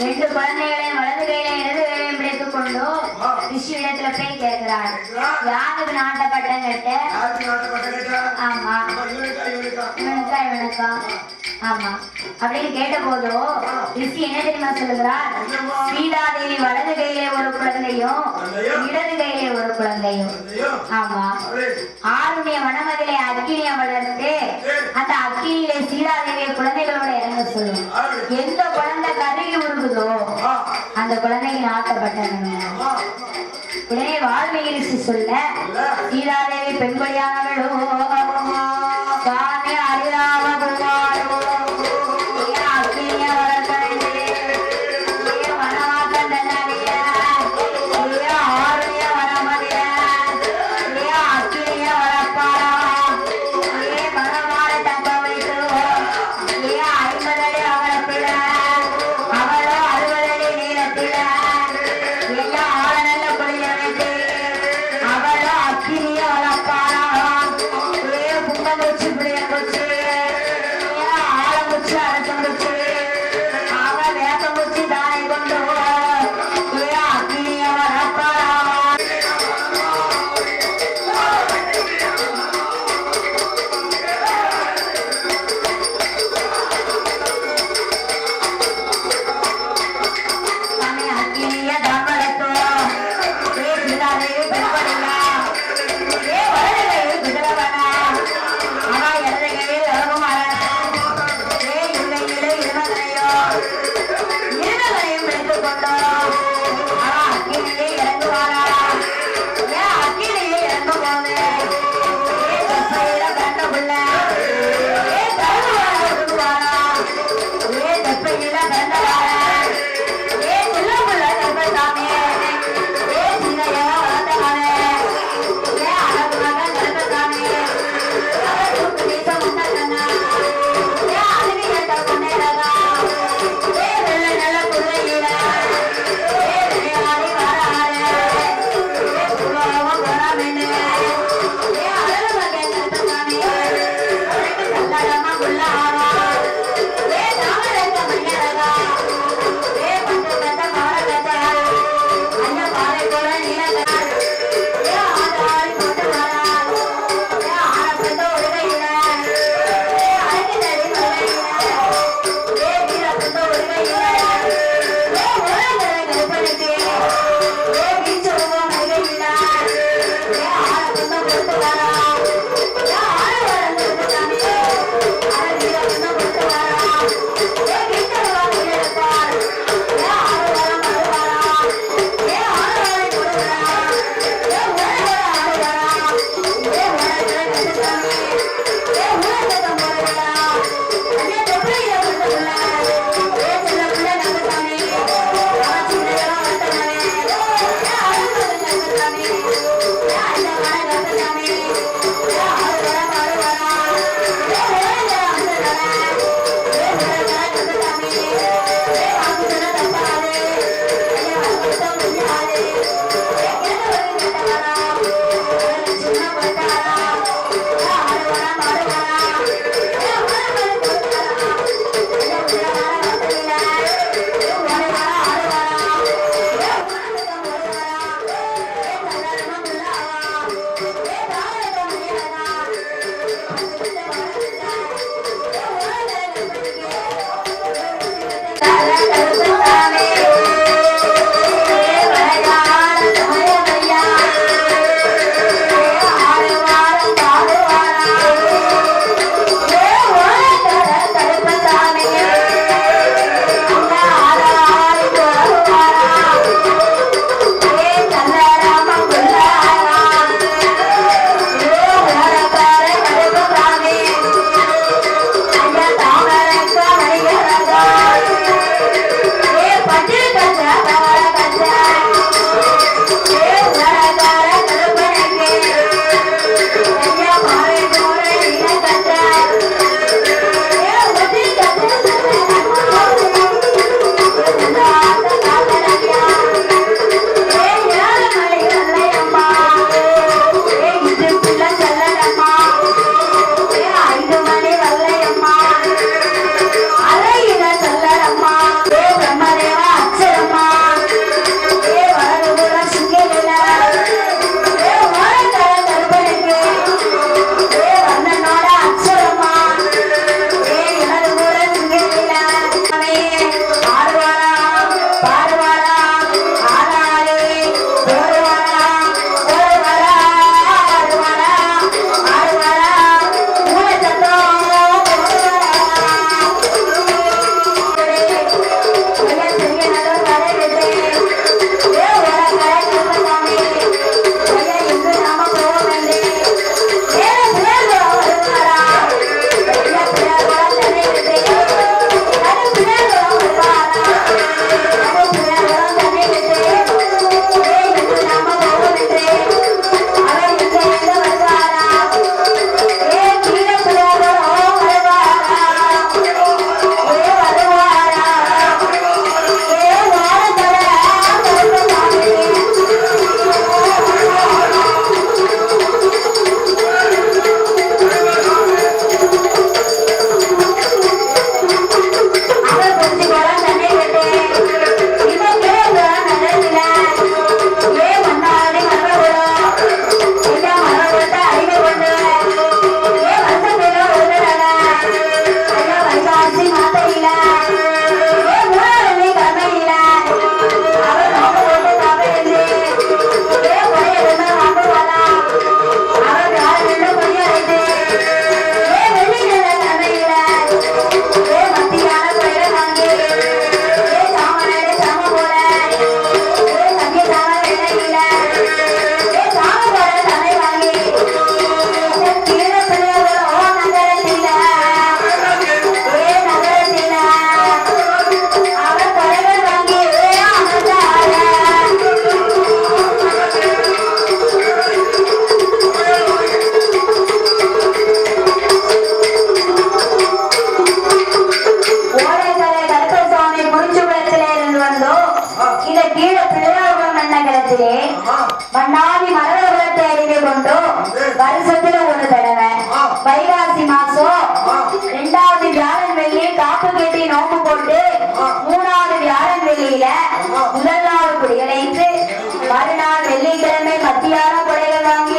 ரெண்டு குழந்தைகளையும் வலது கையில இடது கையிலையும் பிடித்து கொண்டு ரிஷி இடத்துல போய் கேட்கிறார். யாருக்கு நாட்ட பட்டம் கேட்ட ஆமா இவனுக்கா இவனுக்கா? ஆமா. அப்படின்னு கேட்ட போதோ ரிஷி என்ன தெரியுமா சொல்லுகிறார்? சீதாதேவி வலது கையிலே ஒரு குழந்தையும் இடது கையிலே ஒரு குழந்தையும். ஆமா. ஆருடைய மனமதிலே அக்கினிய வளர்த்து அந்த அக்கினியிலே சீதாதேவியை குழந்தைகளோட இறங்க சொல்லும். எந்த குழந்தை கருகி அந்த குழந்தைங்க ஆக்கப்பட்டதுங்க உடனே வால்மீகி சொல்ல சீதாதேவி பெண்கொழியானவளோ Thank you. மரத குலத்தை அறிந்து கொண்டு வருஷத்துல ஒரு தடவை. வைகாசி மாசம் ரெண்டாவது வியாழன் வெள்ளி காப்பு கட்டி நோம்பு போட்டு மூணாவது வியாழன் வெள்ளியில முதல் நாள் குடியடைந்து மறுநாள் வெள்ளிக்கிழமை மத்தியான கொடைகள் வாங்கி